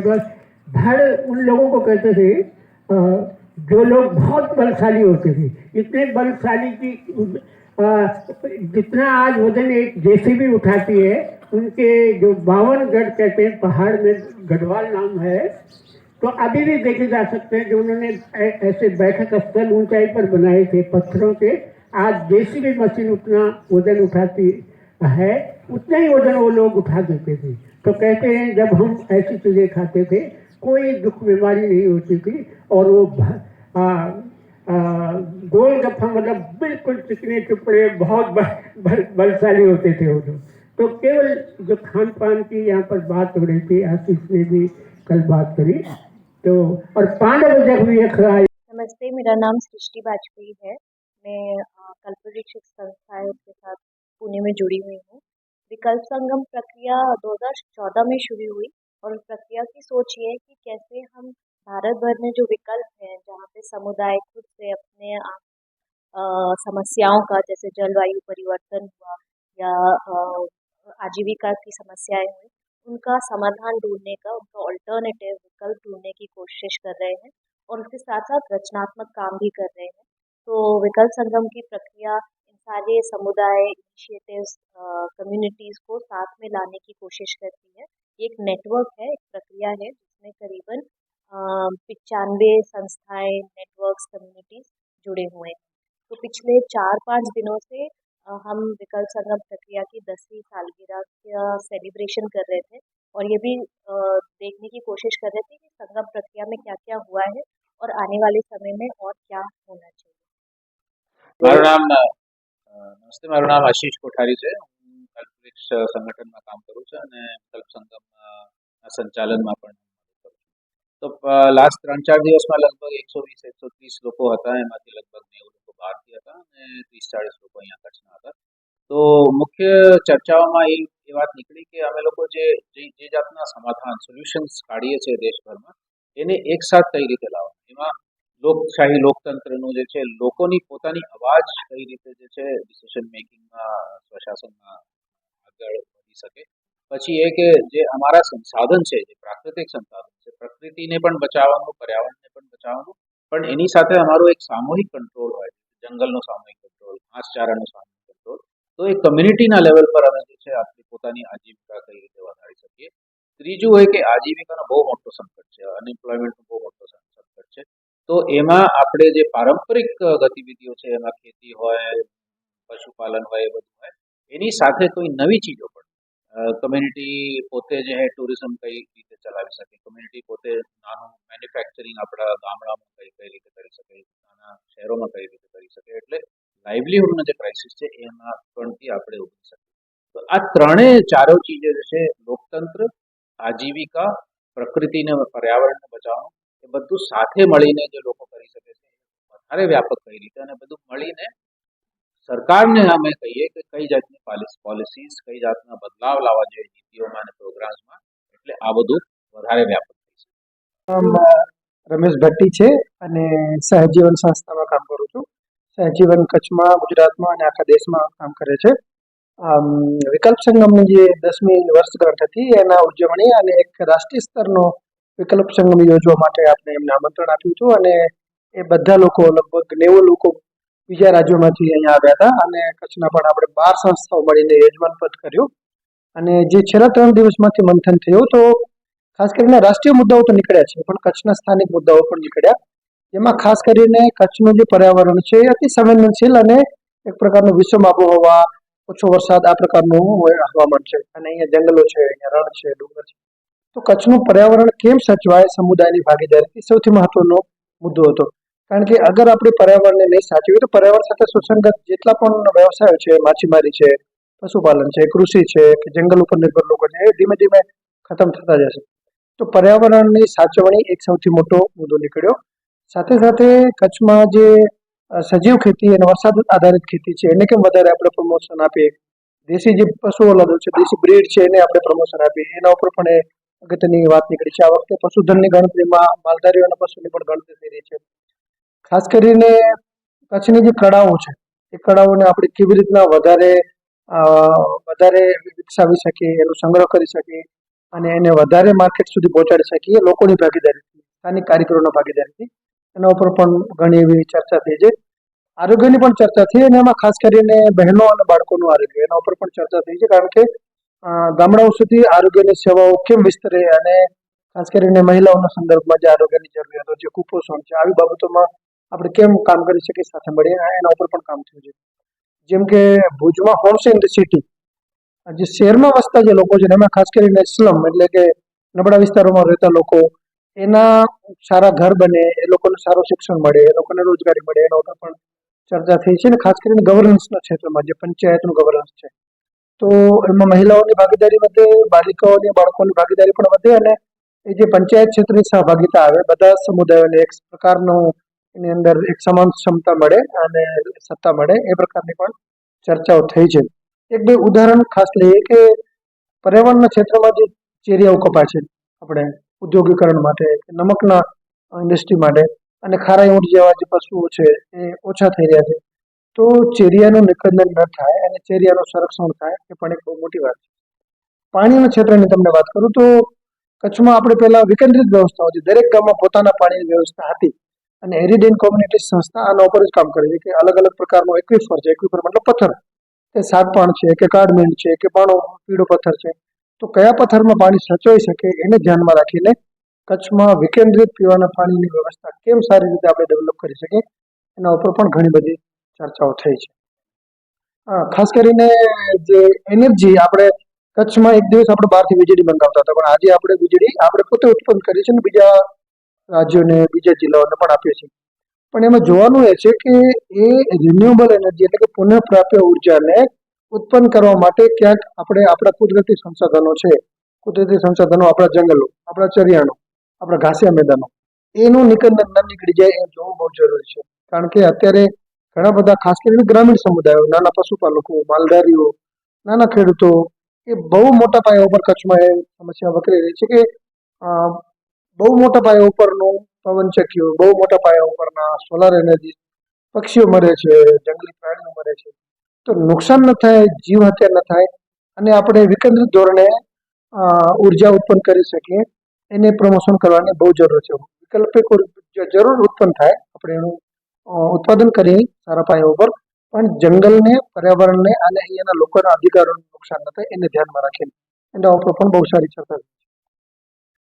भाड़ उन लोगों को कहते थे जो लोग बहुत बलशाली होते थे। इतने बलशाली की जितना आज वज़न एक जेसीबी उठाती है, उनके जो बावन गढ़ कहते हैं, पहाड़ में गढ़वाल नाम है तो अभी भी देखे जा सकते हैं जो उन्होंने ऐसे बैठक स्थल ऊंचाई पर बनाए थे, पत्थरों के। आज जेसीबी मशीन उतना वज़न उठाती है, उतना ही वज़न वो लोग उठा देते थे। तो कहते हैं जब हम ऐसी चीज़ें खाते थे कोई दुख बीमारी नहीं होती थी और वो गोल गप्पा मतलब बिल्कुल चिकने टुकड़े बहुत बल, बल, बलशाली होते थे वो लोग। तो केवल जो खान पान की यहाँ पर बात हो रही थी आशीष ने भी कल बात करी। तो और पांडव जग भी नमस्ते मेरा नाम सृष्टि वाजपेयी है। मैं कल्पवृक्ष संस्थाएँ के साथ पुणे में जुड़ी हुई हूँ। विकल्प संगम प्रक्रिया 2014 में शुरू हुई और उस प्रक्रिया की सोच ये है कि कैसे हम भारत भर में जो विकल्प हैं जहाँ पे समुदाय खुद से अपने अ, समस्याओं का जैसे जलवायु परिवर्तन हुआ या आजीविका की समस्याएँ हुई उनका समाधान ढूँढने का उनका ऑल्टरनेटिव विकल्प ढूँढने की कोशिश कर रहे हैं और उसके साथ साथ रचनात्मक काम भी कर रहे हैं। तो विकल्प संगम की प्रक्रिया सारे समुदाय इनिशिएटिव्स कम्युनिटीज़ को साथ में लाने की कोशिश करती है। ये एक नेटवर्क है, एक प्रक्रिया है जिसमें करीबन पचानवे संस्थाएँ नेटवर्क्स कम्युनिटीज जुड़े हुए हैं। तो पिछले चार पाँच दिनों से हम विकल्प संगम प्रक्रिया की दसवीं सालगिरह का सेलिब्रेशन कर रहे थे और ये भी देखने की कोशिश कर रहे थे कि संगम प्रक्रिया में क्या क्या हुआ है और आने वाले समय में और क्या होना चाहिए। નમસ્તે, મારું નામ આશીષ કોઠારી છે. હું સંગઠનમાં કામ કરું છું અને કલ્પ સંગમના સંચાલનમાં પણ તો લાસ્ટ ત્રણ ચાર દિવસમાં લગભગ એકસો વીસ, એકસો ત્રીસ લોકો હતા. એમાંથી લગભગ નેવું લોકો બહારથી હતા અને ત્રીસ ચાળીસ લોકો અહીંયા કચ્છના હતા. તો, મુખ્ય ચર્ચાઓમાં એ એ વાત નીકળી કે અમે લોકો જે જે જાતના સમાધાન સોલ્યુશન્સ કાઢીએ છીએ દેશભરમાં, એને એકસાથ કઈ રીતે લાવવા એમાં લોકશાહી લોકતંત્રનું જે છે, લોકોની પોતાની અવાજ કઈ રીતે જે છે ડિસિઝન મેકિંગમાં સ્વશાસનમાં આગળ વધી શકે. પછી એ કે જે અમારા સંસાધન છે, જે પ્રાકૃતિક સંસાધન છે, પ્રકૃતિને પણ બચાવવાનું, પર્યાવરણને પણ બચાવવાનું, પણ એની સાથે અમારો એક સામૂહિક કંટ્રોલ હોય, જંગલનો સામૂહિક કંટ્રોલ ઘાસચારાનો સામૂહિક કંટ્રોલ તો એ કમ્યુનિટીના લેવલ પર અમે જે છે, આપણી પોતાની આજીવિકા કઈ રીતે વધારી શકીએ. ત્રીજું હોય કે આજીવિકાનો બહુ મોટો સંકટ છે અનએમ્પ્લોયમેન્ટનો બહુ તો એમાં આપણે જે પારંપરિક ગતિવિધિઓ છે, એમાં ખેતી હોય, પશુપાલન હોય, એ બધું હોય, એની સાથે કોઈ નવી ચીજો પણ. કમ્યુનિટી પોતે જે ટુરિઝમ કઈ રીતે ચલાવી શકે? કમ્યુનિટી પોતે નાનું મેન્યુફેક્ચરિંગ આપણા ગામડામાં કઈ કઈ રીતે કરી શકે? નાના શહેરોમાં કઈ રીતે કરી શકે? એટલે લાઇવલીહુડનો જે ક્રાઇસિસ છે, એમાં પણથી આપણે ઉભરી શકીએ. તો આ ત્રણેય ચારો ચીજો જે છે, લોકતંત્ર, આજીવિકા, પ્રકૃતિને પર્યાવરણને બચાવવાનું એ બધું સાથે મળીને જે લોકો કરી શકે છે વધારે વ્યાપક કઈ રીતે? અને બધું મળીને સરકારને અમે કહીએ કે કઈ જાતની પોલિસીસ, કઈ જાતના બદલાવ લાવવા જોઈએ નીતિઓમાં અને પ્રોગ્રામ્સમાં, એટલે આ બધું વધારે વ્યાપક થઈ શકે. રમેશ ભટ્ટી છે અને સહજીવન સંસ્થામાં કામ કરું છું. સહજીવન કચ્છમાં, ગુજરાતમાં અને આખા દેશમાં કામ કરે છે. વિકલ્પ સંગમની જે દસમી વર્ષગાંઠ હતી, એના ઉજવણી અને એક રાષ્ટ્રીય સ્તરનો વિકલ્પ સંગમ યોજવા માટે આપણે એમને આમંત્રણ આપ્યું હતું અને એ બધા લોકો, લગભગ નેવું લોકો બીજા રાજ્યોમાંથી અહીંયા આવ્યા હતા અને કચ્છના પણ આપણે બાર સંસ્થાઓ મળીને યજમાન પદ કર્યું. અને જે છેલ્લા ત્રણ દિવસમાંથી મંથન થયું તો ખાસ કરીને રાષ્ટ્રીય મુદ્દાઓ તો નીકળ્યા છે, પણ કચ્છના સ્થાનિક મુદ્દાઓ પણ નીકળ્યા. જેમાં ખાસ કરીને કચ્છનું જે પર્યાવરણ છે એ અતિ સંવેદનશીલ અને એક પ્રકારનું વિષમ આબોહવા, ઓછો વરસાદ આ પ્રકારનું હવામાન છે. અને અહીંયા જંગલો છે, અહીંયા રણ છે, ડુંગર છે. તો કચ્છનું પર્યાવરણ કેમ સચવાય? સમુદાયની ભાગીદારી એ સૌથી મહત્વનો મુદ્દો હતો. કારણ કે અગર આપણે પર્યાવરણને નહીં સાચવીએ તો પર્યાવરણ સાથે સુસંગત જેટલા પણ વ્યવસાયો છે, માછીમારી છે, પશુપાલન છે, કૃષિ છે, કે જંગલ ઉપર નિર્ભર લોકો છે, એ ધીમે ધીમે ખતમ થતા જશે. તો પર્યાવરણની સાચવણી એક સૌથી મોટો મુદ્દો નીકળ્યો. સાથે સાથે કચ્છમાં જે સજીવ ખેતી અને વરસાદ આધારિત ખેતી છે, એને કેમ વધારે આપણે પ્રમોશન આપીએ? દેશી જે પશુઓ લાદો છે, દેશી બ્રીડ છે, એને આપણે પ્રમોશન આપીએ. એના ઉપર પણ એ અગત્યની વાત નીકળી છે. આ વખતે પશુધનની ગણતરીમાં અને પશુની પણ ગણતરી થઈ રહી છે. ખાસ કરીને કચ્છની જે કળાઓ છે, એ કળાઓને આપણે કેવી રીતના વધારે વધારે વિકસાવી શકીએ, એનો સંગ્રહ કરી શકીએ અને એને વધારે માર્કેટ સુધી પહોંચાડી શકીએ લોકોની ભાગીદારીથી સ્થાનિક કારીગરોના ભાગીદારીથી એના ઉપર પણ ઘણી એવી ચર્ચા થઈ છે. આરોગ્યની પણ ચર્ચા થઈ અને એમાં ખાસ કરીને બહેનો અને બાળકોનું આરોગ્ય, એના ઉપર પણ ચર્ચા થઈ છે. કારણ કે ગામડાઓ સુધી આરોગ્યની સેવાઓ કેમ વિસ્તરે અને ખાસ કરીને મહિલાઓના સંદર્ભમાં જે આરોગ્યની જરૂરિયાતો છે કુપોષણ છે, આવી બાબતોમાં આપણે કેમ કામ કરી શકીએ, સાથે મળી એના ઉપર પણ કામ થયું છે. જેમ કે ભુજમાં હોમ્સ ઇન ધ સિટી જે શહેરમાં વસતા જે લોકો છે, એમાં ખાસ કરીને સ્લમ એટલે કે નબળા વિસ્તારોમાં રહેતા લોકો, એના સારા ઘર બને, એ લોકોને સારું શિક્ષણ મળે, એ લોકોને રોજગારી મળે, એના ઉપર પણ ચર્ચા થઈ છે ને ખાસ કરીને ગવર્નન્સના ક્ષેત્રમાં જે પંચાયતનું ગવર્નન્સ છે. તો એમાં મહિલાઓની ભાગીદારી વધે, બાલિકાઓની, બાળકોની ભાગીદારી પણ વધે અને એ જે પંચાયત ક્ષેત્રની સહભાગીતા આવે, બધા સમુદાયોને એક પ્રકારનું એની અંદર એક સમાન ક્ષમતા મળે અને સત્તા મળે, એ પ્રકારની પણ ચર્ચાઓ થઈ છે. એક બે ઉદાહરણ ખાસ લઈએ કે પર્યાવરણના ક્ષેત્રમાં જે ચેરિયાઓ કપાય છે, આપણે ઉદ્યોગીકરણ માટે, નમકના ઇન્ડસ્ટ્રી માટે અને ખારાઈ ઊંટ જેવા જે પશુઓ છે, એ ઓછા થઈ રહ્યા છે. તો ચેરિયાનું નિકંદન ન થાય અને ચેરિયાનું સંરક્ષણ થાય એ પણ એક બહુ મોટી વાત છે. પાણીના ક્ષેત્રની તમને વાત કરું તો કચ્છમાં આપણે પહેલા વિકેન્દ્રિત વ્યવસ્થા હતી દરેક ગામમાં પોતાના પાણીની વ્યવસ્થા હતી અને હેરિડેન કોમ્યુનિટી સંસ્થા આના ઉપર જ કામ કરે છે કે અલગ અલગ પ્રકારનો એક્વિફર છે, એક્વિફર મતલબ પથ્થર. કે સાગપાણ છે, કે કાળમીંડ છે, કે પાણો, પીળો પથ્થર છે. તો કયા પથ્થરમાં પાણી સચવાઈ શકે એને ધ્યાનમાં રાખીને કચ્છમાં વિકેન્દ્રિત પીવાના પાણીની વ્યવસ્થા કેમ સારી રીતે આપણે ડેવલપ કરી શકીએ એના ઉપર પણ ઘણી બધી ચર્ચાઓ થઈ છે. ખાસ કરીને જે એનર્જી આપણે કચ્છમાં એક દિવસ આપણે બહારથી વીજળી મંગાવતા હતા, પણ આજે આપણે વીજળી આપણે પોતે ઉત્પન્ન કરીએ છીએ ને બીજા રાજ્યોને, બીજા જિલ્લાઓને પણ આપીએ છીએ. પણ એમાં જોવાનું એ છે કે એ રિન્યુએબલ એનર્જી એટલે કે પુનઃપ્રાપ્ય ઉર્જાને ઉત્પન્ન કરવા માટે ક્યાંક આપણે આપણા કુદરતી સંસાધનો છે. કુદરતી સંસાધનો આપણા જંગલો, આપણા ચરિયાણો, આપણા ઘાસિયા મેદાનો, એનું નિકંદન ન નીકળી જાય એ જોવું બહુ જરૂરી છે. કારણ કે અત્યારે ઘણા બધા, ખાસ કરીને ગ્રામીણ સમુદાયો, નાના પશુપાલકો, માલધારીઓ, નાના ખેડૂતો, એ બહુ મોટા પાયા ઉપર કચ્છમાં એ સમસ્યા વકરી રહી છે કે બહુ મોટા પાયા ઉપરનું પવનચક્કીઓ બહુ મોટા પાયા ઉપરના સોલાર એનર્જી પક્ષીઓ મરે છે, જંગલી પ્રાણીઓ મરે છે. તો નુકસાન ન થાય, જીવ હત્યા ન થાય, અને આપણે વિકેન્દ્રિત ધોરણે ઊર્જા ઉત્પન્ન કરી શકીએ, એને પ્રમોશન કરવાની બહુ જરૂર છે. વૈકલ્પિક જરૂર ઉત્પન્ન થાય, આપણે એનું ઉત્પાદન કરીએ સારા પાયા ઉપર પણ જંગલને, પર્યાવરણને અને અહીંયાના લોકોના અધિકારોને નુકસાન ન થાય, એને ધ્યાનમાં રાખીને એના ઉપર પણ બહુ સારી ચર્ચા.